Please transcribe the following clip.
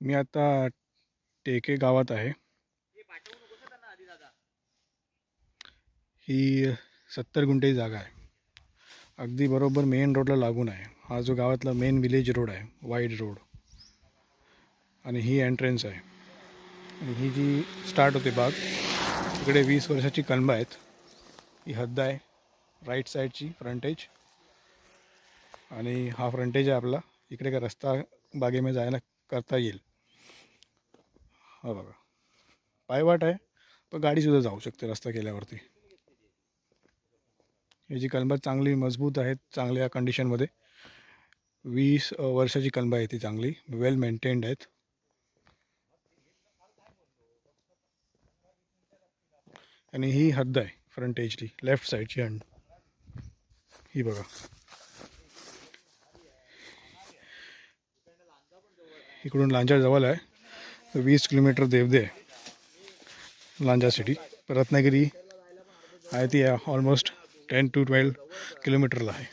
मी आता टेके गावात आहे. ही सत्तर गुंठे जागा आहे. अगदी बरोबर मेन रोडला लागून आहे. हा जो गावातला मेन विलेज रोड आहे वाईड रोड आणि ही एंट्रन्स आहे. आणि ही जी स्टार्ट होते बाग इकडे वीस वर्षाची कलमं आहेत. ही हद्द आहे राईट साईडची फ्रंटेज आणि हा फ्रंटेज आहे आपला. इकडे का रस्ता बागेमध्ये जायला करता येईल. हा बघा. पायवाट आहे पण गाडीसुद्धा जाऊ शकते रस्ता केल्यावरती. याची जी कलमं चांगली मजबूत आहेत चांगल्या कंडिशनमध्ये वीस वर्षाची कलमं आहे ती चांगली वेल मेंटेन्ड आहेत. आणि ही हद्द आहे फ्रंट एजची लेफ्ट साईडची हंड ही बघा. इकडून लांजा जवळ आहे. वीस किलोमीटर देवदे लांजा सिटी रत्नागिरी. आहे ती ऑलमोस्ट टेन टू ट्वेल्व किलोमीटरला आहे.